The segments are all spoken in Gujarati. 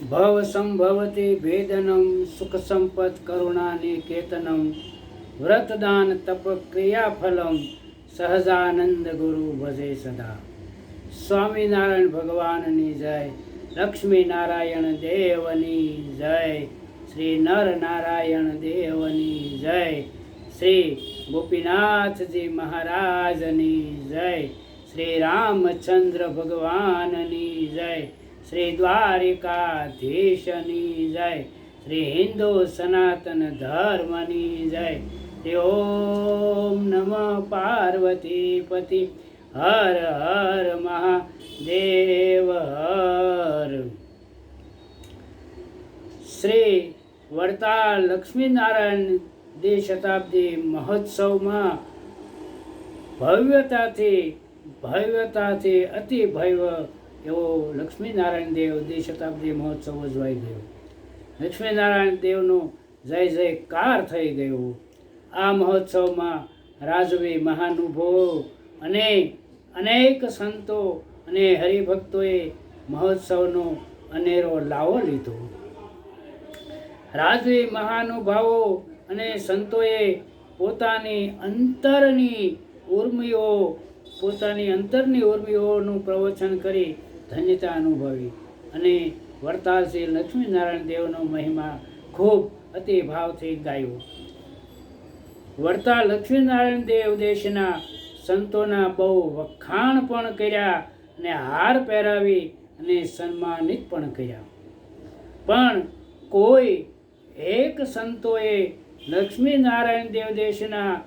ભવ સંભવતી ભેદનમ સુખ સંપત કરુણાની કેતનમ વ્રતદાન તપ ક્રિયાફલમ સહજાનંદ ગુરુ ભજે સદા સ્વામિનારાયણ ભગવાનની જય લક્ષ્મીનારાયણ દેવની જય શ્રી નર નારાયણ દેવની જય શ્રી ગોપીનાથજી મહારાજની જય શ્રી રામચંદ્ર ભગવાનની જય શ્રી દ્વારિકાધીશની જય, શ્રી હિન્દુ સનાતન ધર્મની જય. શ્રી ઓમ નમ પાર્વતી પતિ હર હર મહાદેવ હર. શ્રી વડતાલ લક્ષ્મીનારાયણ દ્વિ શતાબ્દી મહોત્સવમાં ભવ્યતાથી ભવ્યતાથી અતિ ભવ્ય એવો લક્ષ્મીનારાયણ દેવ શતાબ્દી મહોત્સવ ઉજવાઈ ગયો. લક્ષ્મીનારાયણ દેવનો જય જયકાર થઈ ગયો. આ મહોત્સવમાં રાજવી મહાનુભવો અને અનેક સંતો અને હરિભક્તોએ મહોત્સવનો અનેરો લાવો લીધો. રાજવી મહાનુભાવો અને સંતોએ પોતાની અંતરની ઉર્મિઓ, પોતાની અંતરની ઉર્મિઓનું પ્રવચન કરી ધન્યતા અનુભવી. અને વડતાલ શ્રી લક્ષ્મીનારાયણ દેવનો મહિમા ખૂબ અતિ ભાવથી ગાયો. વડતાલ લક્ષ્મીનારાયણ દેવ દેશના સંતોના બહુ વખાણ પણ કર્યા અને હાર પહેરાવી અને સન્માનિત પણ કર્યા. પણ કોઈ એક સંતોએ લક્ષ્મીનારાયણ દેવ દેશના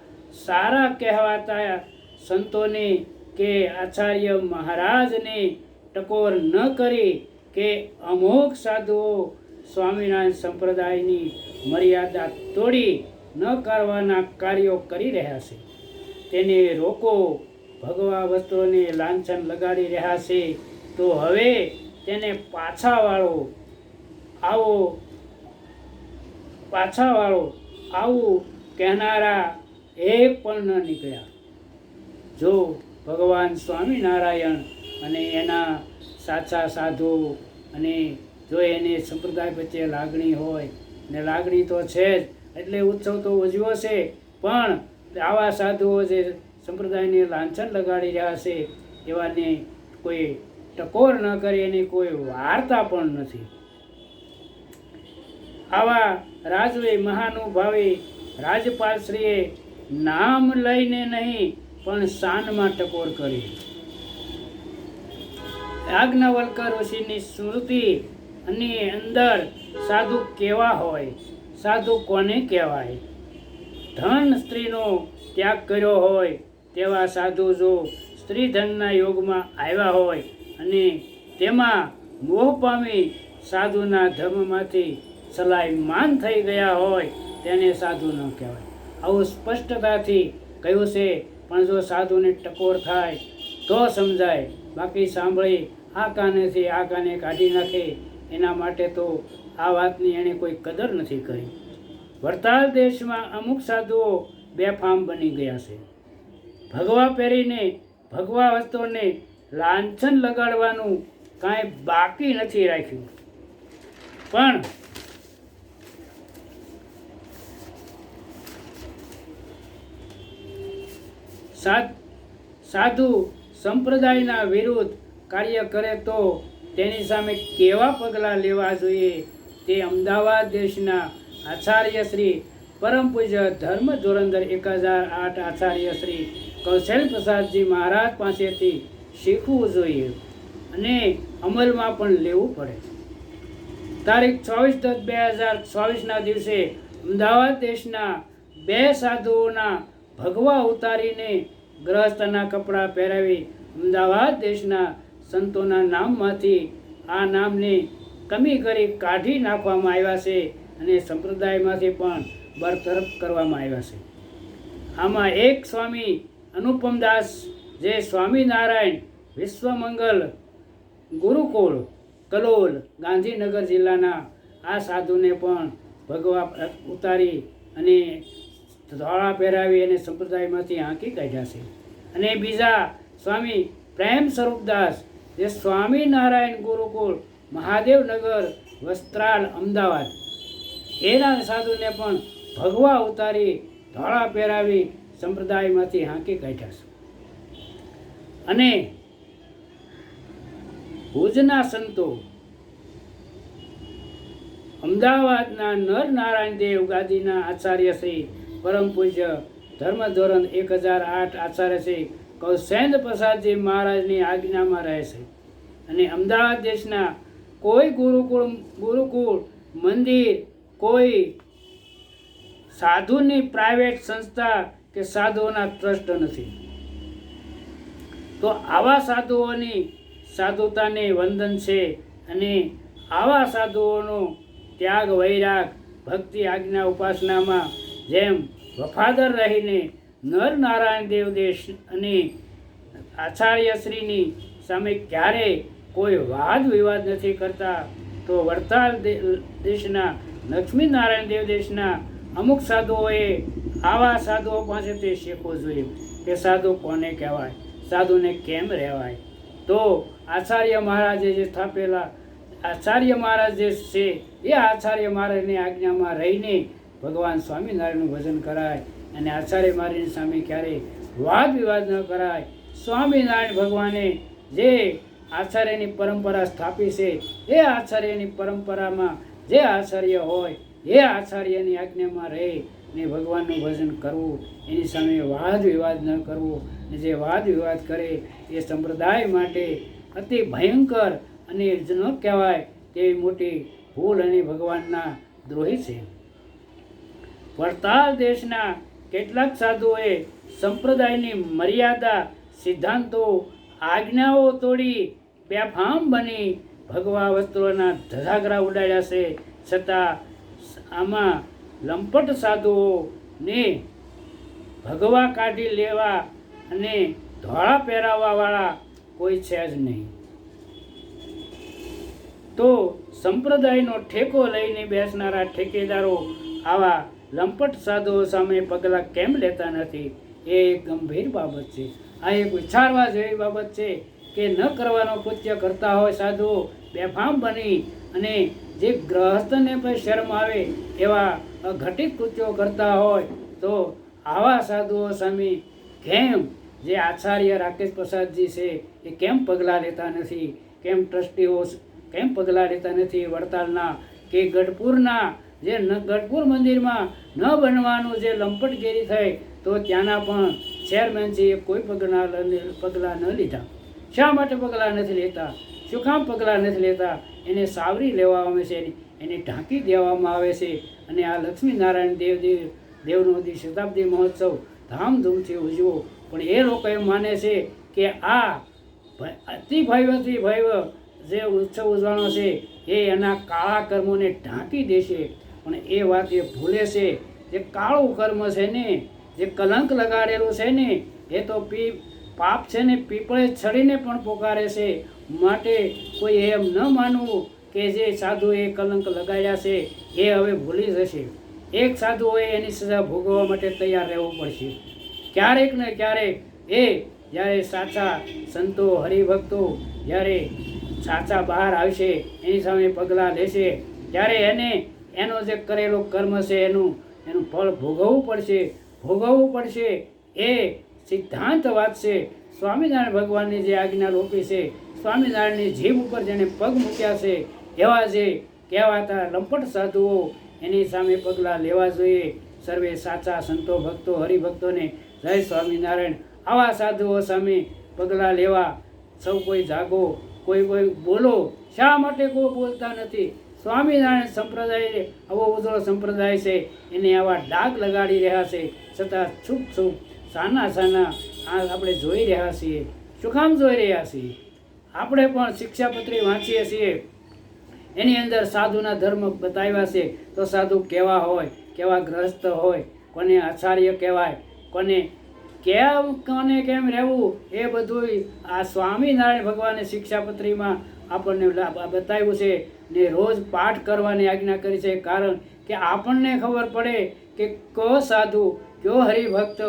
સારા કહેવાતા સંતોને કે આચાર્ય મહારાજને ટકોર ન કરી કે અમુક સાધુઓ સ્વામિનારાયણ સંપ્રદાયની મર્યાદા તોડી ન કરવાના કાર્યો કરી રહ્યા છે. તેને રોકો, ભગવા વસ્ત્રોને લાંછન લગાડી રહ્યા છે, તો હવે તેને પાછા વાળો આવો પાછા વાળો આવું કહેનારા એક પણ ન નીકળ્યા. જો ભગવાન સ્વામિનારાયણ અને એના સાચા સાધુ અને જો એને સંપ્રદાય પ્રત્યે લાગણી હોય, ને લાગણી તો છે જ, એટલે ઉત્સવ તો ઉજવ્યો છે, પણ આવા સાધુઓ જે સંપ્રદાયને લાંછન લગાડી રહ્યા છે, એવાને કોઈ ટકોર ન કરી એની કોઈ વાર્તા પણ નથી. આવા રાજવી મહાનુભાવી રાજપાલશ્રીએ નામ લઈને નહીં, પણ શાનમાં ટકોર કરી. આજ્ઞાવલ્કર ઋષિની સ્મૃતિ અને અંદર સાધુ કેવા હોય, સાધુ કોને કહેવાય? ધન સ્ત્રીનો ત્યાગ કર્યો હોય, તેવા સાધુ જો સ્ત્રી ધનના યોગમાં આવ્યા હોય અને તેમાં મોહ પામી સાધુના ધર્મમાંથી સલાયમાન થઈ ગયા હોય, તેને સાધુ ન કહેવાય. આવું સ્પષ્ટતાથી કહ્યું છે, પણ જો સાધુને ટકોર થાય, તો સમજાય. બાકી સાંભળી આ કાનેથી આ કાને કાઢી નાખે, એના માટે તો આ વાતની એણે કોઈ કદર નથી કરી. વડતાલ દેશમાં અમુક સાધુઓ બેફામ બની ગયા છે. ભગવા પહેરીને, ભગવા વસ્તુઓને લાંછન લગાડવાનું કાંઈ બાકી નથી રાખ્યું. પણ સાધુ સંપ્રદાયના વિરુદ્ધ કાર્ય કરે તો તેની સામે કેવા પગલાં લેવા જોઈએ તે અમદાવાદ દેશના આચાર્ય શ્રી પરમ પૂજ્ય ધર્મ ધોરંદર એક હજાર આઠ આચાર્ય શ્રી કૌશલ પ્રસાદજી મહારાજ પાસેથી શીખવું જોઈએ અને અમલમાં પણ લેવું પડે. તારીખ ચોવીસ દસ બે હજાર ચોવીસના દિવસે અમદાવાદ દેશના બે સાધુઓના ભગવા ઉતારીને ગ્રહસ્થના કપડાં પહેરાવી અમદાવાદ દેશના સંતોના નામમાંથી આ નામને કમી કરી કાઢી નાખવામાં આવ્યા છે અને સંપ્રદાયમાંથી પણ બરતરફ કરવામાં આવ્યા છે. આમાં એક સ્વામી અનુપમદાસ, જે સ્વામિનારાયણ, વિશ્વમંગલ, ગુરુકુળ, કલોલ, ગાંધીનગર જિલ્લાના આ સાધુને પણ ભગવા ઉતારી અને ધોળા પહેરાવી અને સંપ્રદાયમાંથી હાંકી કાઢ્યા છે. અને બીજા સ્વામી પ્રેમ સ્વરૂપદાસ જે સ્વામિનારાયણ ગુરુકુળ મહાદેવનગર, વસ્ત્રાલ, અમદાવાદ. એના સાધુને પણ ભગવા ઉતારી ધોળા પહેરાવી સંપ્રદાયમાંથી હાંકી કાઢ્યા છે. અને ભુજના સંતો અમદાવાદના નર નારાયણ દેવ ગાદીના આચાર્ય શ્રી પરમ પૂજ્ય ધર્મ ધોરણ એક હજાર આઠ આચાર્ય શ્રી કૌશેન્દ્ર પ્રસાદજી મહારાજની આજ્ઞામાં રહે છે. અને અમદાવાદ દેશના કોઈ ગુરુકુળ ગુરુકુળ, મંદિર, કોઈ સાધુની પ્રાઇવેટ સંસ્થા કે સાધુઓના ટ્રસ્ટ નથી. તો આવા સાધુઓની સાધુતાને વંદન છે અને આવા સાધુઓનો ત્યાગ, વૈરાગ, ભક્તિ, આજ્ઞા, ઉપાસનામાં જેમ વફાદર રહીને નર નારાયણ દેવ દેશ અને આચાર્યશ્રીની સામે ક્યારે કોઈ વાદ વિવાદ નથી કરતા, તો વડતાલ દેશના લક્ષ્મી નારાયણ દેવ દેશના અમુક સાધુઓએ આવા સાધુઓ પાસેથી શીખવું જોઈએ કે સાધુ કોને કહેવાય, સાધુને કેમ રહેવાય? તો આચાર્ય મહારાજે જે સ્થાપેલા, આચાર્ય મહારાજ જે છે, એ આચાર્ય મહારાજની આજ્ઞામાં રહીને ભગવાન સ્વામિનારાયણનું ભજન કરાય અને આચાર્ય મારીની સામે ક્યારેય વાદ વિવાદ ન કરાય. સ્વામિનારાયણ ભગવાને જે આચાર્યની પરંપરા સ્થાપી છે, એ આચાર્યની પરંપરામાં જે આચાર્ય હોય, એ આચાર્યની આજ્ઞામાં રહે ને ભગવાનનું ભજન કરવું, એની સામે વાદ વિવાદ ન કરવો. ને જે વાદ વિવાદ કરે, એ સંપ્રદાય માટે અતિ ભયંકર અને ન કહેવાય તેવી મોટી ભૂલ અને ભગવાનના દ્રોહી છે. પડતાલ દેશના કેટલાક સાધુઓએ સંપ્રદાયની મર્યાદા, સિદ્ધાંતો, આજ્ઞાઓ તોડી બેફામ બની ભગવા વસ્ત્રોના ધજાગરા ઉડાડ્યા છે. છતાં આમાં લંપટ સાધુઓને ભગવા કાઢી લેવા અને ધોળા પહેરાવવાવાળા કોઈ છે જ નહીં. તો સંપ્રદાયનો ઠેકો લઈને બેસનારા ઠેકેદારો આવા લંપટ સાધુઓ સામે પગલાં કેમ લેતા નથી? એ એક ગંભીર બાબત છે. આ એક વિચારવા જેવી બાબત છે કે ન કરવાનો કૃત્ય કરતા હોય સાધુઓ, બેફામ બની અને જે ગ્રહસ્થને પણ શરમ આવે એવા અઘટિત કૃત્યો કરતા હોય, તો આવા સાધુઓ સામે કેમ? જે આચાર્ય રાકેશ પ્રસાદજી છે, એ કેમ પગલાં લેતા નથી? કેમ ટ્રસ્ટીઓ કેમ પગલાં લેતા નથી વડતાલના કે ગઢપુરના જે ગઢપુર મંદિરમાં ન બનવાનું જે લંપટગીરી થઈ, તો ત્યાંના પણ ચેરમેનજીએ કોઈ પગલાં પગલાં ન લીધા. શા માટે પગલાં નથી લેતા? શું કામ પગલાં નથી લેતા? એને સાવરી લેવામાં આવે છે, એને ઢાંકી દેવામાં આવે છે. અને આ લક્ષ્મીનારાયણ દેવ દેવ, દેવનો દી શતાબ્દી મહોત્સવ ધામધૂમથી ઉજવો. પણ એ લોકો એમ માને છે કે આ અતિ ભયવથી ભયવ જે ઉત્સવ ઉજવાનો છે, એ એના કાળા કર્મોને ઢાંકી દેશે. પણ એ વાત એ ભૂલે છે, જે કાળું કર્મ છે ને, જે કલંક લગાડેલું છે ને, એ તો પી, પાપ છે ને પીપળે છડીને પણ પોકારે છે. માટે કોઈ એમ ન માનવું કે જે સાધુએ કલંક લગાડ્યા છે, એ હવે ભૂલી જશે. એક સાધુ હોય એની સજા ભોગવવા માટે તૈયાર રહેવું પડશે. ક્યારેક ને ક્યારેક એ જ્યારે સાચા સંતો હરિભક્તો જ્યારે સાચા બહાર આવશે, એની સામે પગલાં લેશે, ત્યારે એને એનો જે કરેલો કર્મ છે એનું એનું ફળ ભોગવવું પડશે ભોગવવું પડશે. એ સિદ્ધાંત વાત છે. સ્વામિનારાયણ ભગવાનની જે આજ્ઞા રોપી છે, સ્વામિનારાયણની જીભ ઉપર જેણે પગ મૂક્યા છે, એવા જે કહેવાતા લંપટ સાધુઓ એની સામે પગલાં લેવા જોઈએ. સર્વે સાચા સંતો ભક્તો, હરિભક્તોને જય સ્વામિનારાયણ. આવા સાધુઓ સામે પગલાં લેવા સૌ કોઈ જાગો, કોઈ કોઈ બોલો, શા માટે કોઈ બોલતા નથી? સ્વામિનારાયણ સંપ્રદાય આવો ઉજળો સંપ્રદાય છે. એને આવા ડાઘ લગાડી રહ્યા છે. છતાં છૂપ છૂપ સાના સાના આ આપણે જોઈ રહ્યા છીએ. શું કામ જોઈ રહ્યા છીએ? આપણે પણ શિક્ષાપત્રી વાંચીએ છીએ. એની અંદર સાધુના ધર્મ બતાવ્યા છે. તો સાધુ કેવા હોય? કેવા ગ્રસ્ત હોય? કોને આચાર્ય કહેવાય? કોને કેમ કોને કેમ રહેવું? એ બધું આ સ્વામિનારાયણ ભગવાને શિક્ષાપત્રીમાં આપણને બતાવ્યું છે. ને રોજ પાઠ કરવાની આજ્ઞા કરી છે, કારણ કે આપણને ખબર પડે કે કયો સાધુ કયો હરિભક્ત,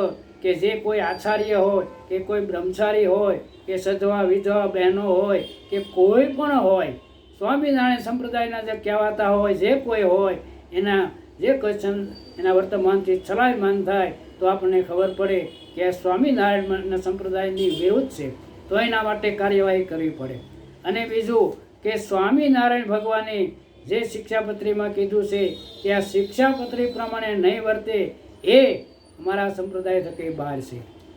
કે જે કોઈ આચાર્ય હોય, કે કોઈ બ્રહ્મચારી હોય, કે સધવા, વિધવા બહેનો હોય, કે કોઈ પણ હોય, સ્વામિનારાયણ સંપ્રદાયના જે કહેવાતા હોય, જે કોઈ હોય, એના જે ક્વેશ્ચન એના વર્તમાનથી ચલાયમાન થાય, તો આપણને ખબર પડે કે આ સ્વામિનારાયણ સંપ્રદાયની વિરુદ્ધ છે. તો એના માટે કાર્યવાહી કરવી પડે. અને બીજું કે સ્વામિનારાયણ ભગવાને જે શિક્ષાપત્રીમાં કીધું છે કે આ શિક્ષાપત્રી પ્રમાણે નહીં વર્તે, એ અમારા સંપ્રદાય થકી બહાર છે.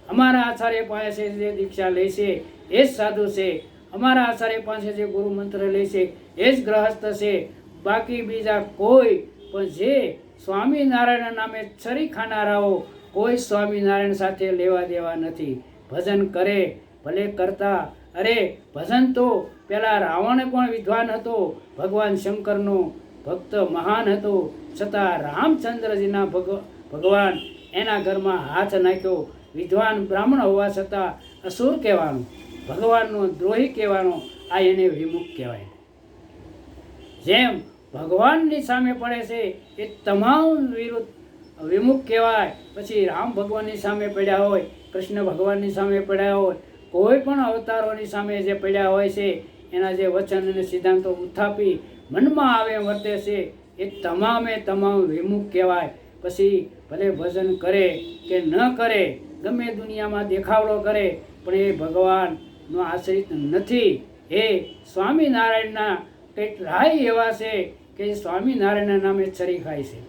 અમારા આચાર્ય પાસે જે દીક્ષા લે છે, એ જ સાધુ છે. અમારા આચાર્ય પાસે જે ગુરુ મંત્ર લે છે, એ જ ગ્રહસ્થ છે. બાકી બીજા કોઈ, પણ જે સ્વામિનારાયણ નામે છરી ખાનારાઓ, કોઈ સ્વામિનારાયણ સાથે લેવા દેવા નથી. ભજન કરે, ભલે કરતા, અરે ભજન તો પેલા રાવણ પણ વિદ્વાન હતો, ભગવાન શંકરનો ભક્ત મહાન હતો, છતાં રામચંદ્રજીના ભગ, ભગવાન એના ઘરમાં હાથ નાખ્યો. વિદ્વાન બ્રાહ્મણ હોવા છતાં અસુર કહેવાનું, ભગવાનનો દ્રોહી કહેવાનો, આ એને વિમુખ કહેવાય. જેમ ભગવાનની સામે પડે છે, એ તમામ વિરુદ્ધ વિમુખ કહેવાય. પછી રામ ભગવાનની સામે પડ્યા હોય, કૃષ્ણ ભગવાનની સામે પડ્યા હોય, કોઈ પણ અવતારોની સામે જે પડ્યા હોય છે એના જે વચન અને સિદ્ધાંતો ઉત્થાપી મનમાં આવે વર્તે છે, એ તમામે તમામ વિમુખ કહેવાય. પછી ભલે ભજન કરે કે ન કરે, ગમે દુનિયામાં દેખાવડો કરે, પણ એ ભગવાનનો આશ્રિત નથી. એ સ્વામિનારાયણના કેટલાય એવા છે કે સ્વામિનારાયણના નામે છરી ખાય છે.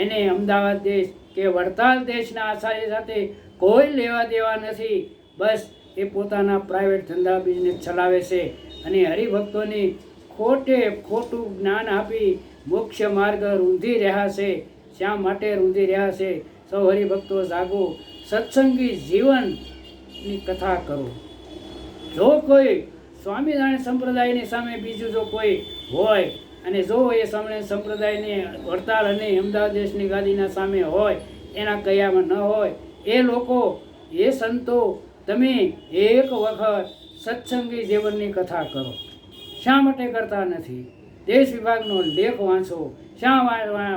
એને અમદાવાદ દેશ કે વડતાલ દેશના આચાર્ય સાથે કોઈ લેવા દેવા નથી. બસ એ પોતાના પ્રાઇવેટ ધંધા બિઝનેસ ચલાવે છે. અને હરિભક્તોને ખોટે ખોટું જ્ઞાન આપી મોક્ષ માર્ગ રૂંધી રહ્યા છે. શા માટે રૂંધી રહ્યા છે? સૌ હરિભક્તો જાગો. સત્સંગી જીવનની કથા કરો. જો કોઈ સ્વામિનારાયણ સંપ્રદાયની સામે બીજું જો કોઈ હોય અને જો એ સામે સંપ્રદાયની વડતાલ અને અમદાવાદ દેશની ગાદીના સામે હોય, એના કયામાં ન હોય, એ લોકો, એ સંતો, તમે એક વખત સત્સંગી જીવનની કથા કરો. શા માટે કરતા નથી? દેશ વિભાગનો લેખ વાંચો. શા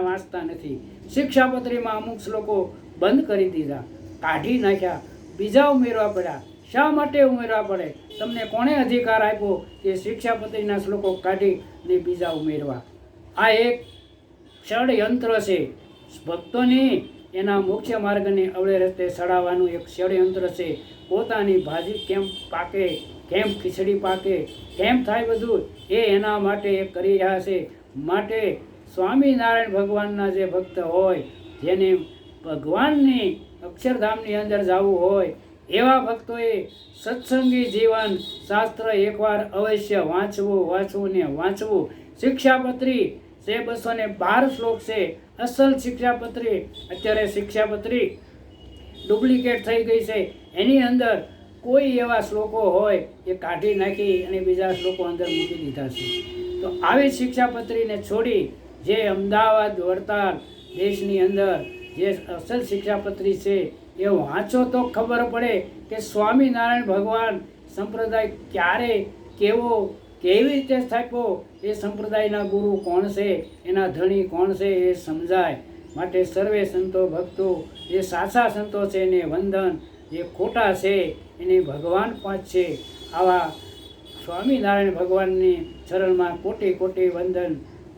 વાંચતા નથી? શિક્ષાપત્રીમાં અમુક શ્લોકો બંધ કરી દીધા. કાઢી નાખ્યા. બીજા ઉમેરવા પડ્યા. શા માટે ઉમેરવા પડે? તમને કોણે અધિકાર આપ્યો કે શિક્ષાપત્રીના શ્લોકો કાઢી ને બીજા ઉમેરવા? આ એક ષડયંત્ર છે. ભક્તોની એના મુખ્ય માર્ગને અવળે રસ્તે સડાવવાનું એક ષડયંત્ર છે. પોતાની ભાજી કેમ પાકે? કેમ ખીચડી પાકે, કેમ થાય બધું, એ એના માટે એ કરી રહ્યા છે. માટે સ્વામિનારાયણ ભગવાનના જે ભક્ત હોય, જેને ભગવાનની અક્ષરધામની અંદર જવું હોય, એવા ભક્તોએ સત્સંગી જીવન શાસ્ત્ર એકવાર અવશ્ય વાંચવું વાંચવું ને વાંચવું. શિક્ષાપત્રી જે બસો ને બાર શ્લોક છે. અસલ શિક્ષાપત્રી, અત્યારે શિક્ષાપત્રી ડુપ્લિકેટ થઈ ગઈ છે. એની અંદર કોઈ એવા શ્લોકો હોય એ કાઢી નાખી અને બીજા શ્લોકો અંદર મૂકી દીધા છે. તો આવી શિક્ષાપત્રીને છોડી જે અમદાવાદ વડતાલ દેશની અંદર જે અસલ શિક્ષાપત્રી છે એ વાંચો તો ખબર પડે કે સ્વામિનારાયણ ભગવાન સંપ્રદાય ક્યારે કેવો, કેવી રીતે સ્થાપ્યો, એ સંપ્રદાયના ગુરુ કોણ છે, એના ધણી કોણ છે એ સમજાય. માટે સર્વે સંતો ભક્તો જે સાચા સંતો છે એને વંદન જે ખોટા છે. એને ભગવાન પાંચ છે. આવા સ્વામિનારાયણ ભગવાનની ચરણમાં કોટી કોટી વંદન.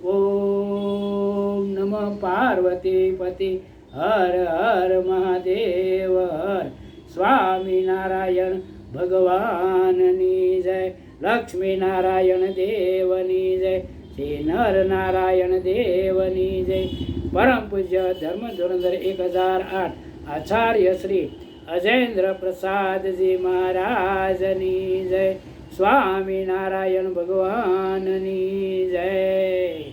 ઓમ નમઃ પાર્વતી પતિ. હર હર મહાદેવ. હર સ્વામિનારાયણ ભગવાનની જય. લક્ષ્મી નારાયણ દેવની જય. શ્રી નર નારાયણ દેવની જય. પરમ પૂજ્ય ધર્મ ધોરંદર એક હજાર આઠ. આચાર્ય શ્રી અજેન્દ્ર પ્રસાદજી મહારાજની જય. સ્વામિનારાયણ ભગવાનની જય.